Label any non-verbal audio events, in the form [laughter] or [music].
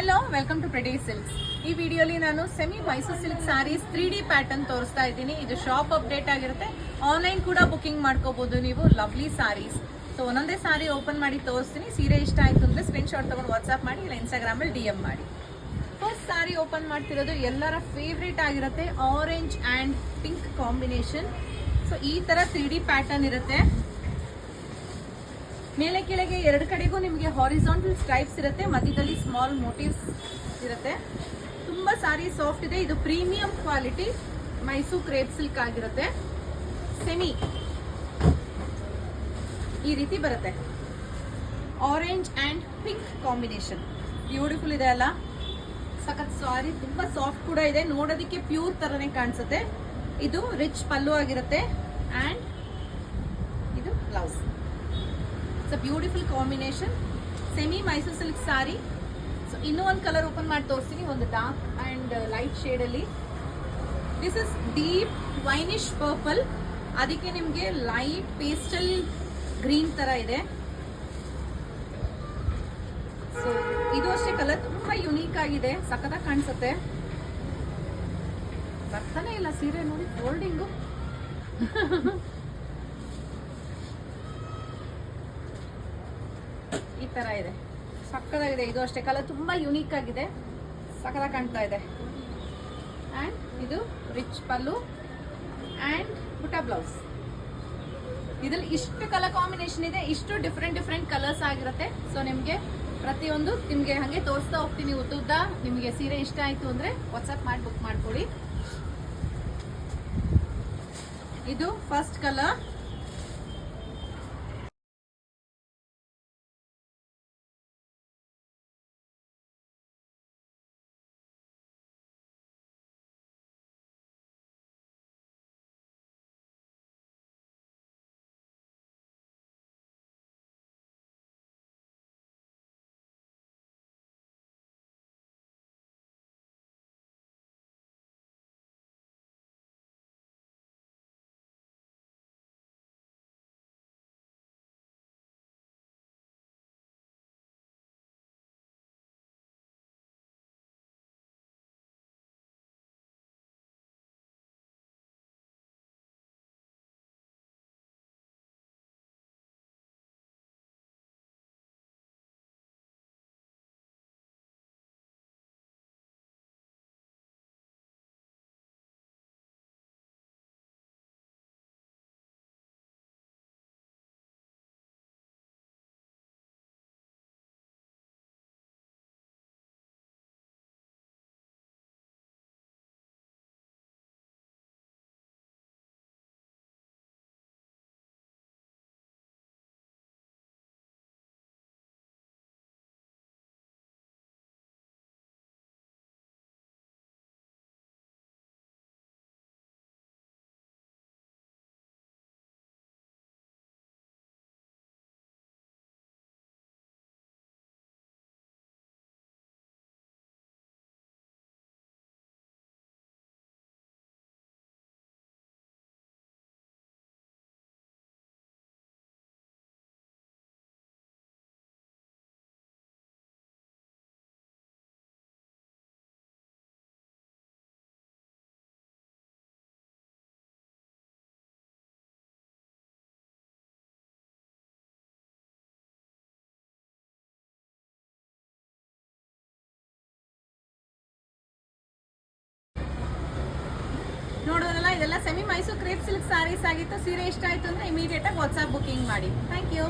Hello welcome to Preddy silks ಈ ವಿಡಿಯೋಲಿ ನಾನು semi Mysore silk sarees three D pattern ತೋರಿಸ್ತಾ ಇದ್ದೀನಿ. ಇದು ಶಾಪ್ ಅಪ್ಡೇಟ್ ಆಗಿರುತ್ತೆ. ಆನ್ಲೈನ್ ಕೂಡ ಬುಕಿಂಗ್ ಮಾಡ್ಕೋಬಹುದು ನೀವು ಲವ್ಲಿ ಸ್ಯಾರೀಸ್ ಸೊ ಒಂದೊಂದೇ ಸಾರಿ ಓಪನ್ ಮಾಡಿ ತೋರಿಸ್ತೀನಿ. ಸೀರೆ ಇಷ್ಟ ಆಯಿತು ಅಂದರೆ ಸ್ಕ್ರೀನ್ ಶಾಟ್ ತಗೊಂಡು ವಾಟ್ಸಾಪ್ ಮಾಡಿ, ಇಲ್ಲ ಇನ್ಸ್ಟಾಗ್ರಾಮಲ್ಲಿ ಡಿ ಎಂ ಮಾಡಿ. ಫಸ್ಟ್ ಸಾರಿ ಓಪನ್ ಮಾಡ್ತಿರೋದು ಎಲ್ಲರ ಫೇವ್ರೇಟ್ ಆಗಿರುತ್ತೆ orange and pink combination so ಈ ಥರ ತ್ರೀ ಡಿ ಪ್ಯಾಟರ್ನ್ ಇರುತ್ತೆ. ಮೇಲೆ ಕೆಳಗೆ ಎರಡು ಕಡೆಗೂ ನಿಮಗೆ ಹಾರಿಸಾಂಟಲ್ ಸ್ಟ್ರೈಪ್ಸ್ ಇರುತ್ತೆ, ಮಧ್ಯದಲ್ಲಿ ಸ್ಮಾಲ್ ಮೋಟಿವ್ಸ್ ಇರುತ್ತೆ. ತುಂಬ ಸಾರಿ ಸಾಫ್ಟ್ ಇದೆ. ಇದು premium quality Mysore crepe silk ಆಗಿರುತ್ತೆ. ಸೆಮಿ ಈ ರೀತಿ ಬರುತ್ತೆ. Orange and pink combination beautiful ಇದೆ ಅಲ್ಲ? ಸಖತ್ ಸಾರಿ ತುಂಬ ಸಾಫ್ಟ್ ಕೂಡ ಇದೆ. ನೋಡೋದಕ್ಕೆ ಪ್ಯೂರ್ ಥರನೇ ಕಾಣಿಸುತ್ತೆ. ಇದು ರಿಚ್ ಪಲ್ಲು ಆಗಿರುತ್ತೆ. ಆ್ಯಂಡ್ ಇದು blouse it's a beautiful combination semi Mysore silk saree so ಇನ್ನೂ ಒಂದು ಕಲರ್ ಓಪನ್ ಮಾಡಿ ತೋರಿಸ್ತೀನಿ, ಒಂದು dark and light ಶೇಡಲ್ಲಿ this is deep winish purple ಅದಕ್ಕೆ ನಿಮಗೆ ಲೈಟ್ ಪೇಸ್ಟಲ್ ಗ್ರೀನ್ ಥರ ಇದೆ. ಸೊ ಇದು ಅಷ್ಟೇ ಕಲರ್ ತುಂಬ ಯುನೀಕ್ ಆಗಿದೆ. ಸಖತ್ತಾಗಿ ಕಾಣಿಸುತ್ತೆ. ಬರ್ತಾನೆ ಇಲ್ಲ ಸೀರೆ ನೋಡಿ ಫೋಲ್ಡಿಂಗು [laughs] ತರ ಇದೆ. ಸಕ್ಕದಾಗಿದೆ ಇದು ಅಷ್ಟೇ. ಕಲರ್ ತುಂಬಾ ಯುನೀಕ್ ಆಗಿದೆ. ಸಕ್ಕದ ಕಾಣ್ತಾ ಇದೆ. ಆ್ಯಂಡ್ ಇದು rich pallu and butta blouse ಇದ್ರಲ್ಲಿ ಇಷ್ಟು ಕಲರ್ ಕಾಂಬಿನೇಷನ್ ಇದೆ. ಇಷ್ಟು ಡಿಫ್ರೆಂಟ್ ಡಿಫ್ರೆಂಟ್ ಕಲರ್ಸ್ ಆಗಿರುತ್ತೆ. ಸೊ ನಿಮಗೆ ಪ್ರತಿಯೊಂದು ನಿಮಗೆ ಹಾಗೆ ತೋರಿಸ್ತಾ ಹೋಗ್ತೀನಿ ಉದ್ದುದ್ದ. ನಿಮಗೆ ಸೀರೆ ಇಷ್ಟ ಆಯ್ತು ಅಂದ್ರೆ ವಾಟ್ಸಪ್ ಮಾಡಿ ಬುಕ್ ಮಾಡ್ಕೊಳ್ಳಿ ಇದು ಫಸ್ಟ್ ಕಲರ್ ಇದೆಲ್ಲ semi Mysore crepe silk sarees ಆಗಿತ್ತು, ಸೀರೆ ಇಷ್ಟ ಆಯ್ತು ಅಂದ್ರೆ ಇಮಿಡಿಯೇಟಾಗಿ ವಾಟ್ಸಪ್ ಬುಕ್ಕಿಂಗ್ ಮಾಡಿ. Thank you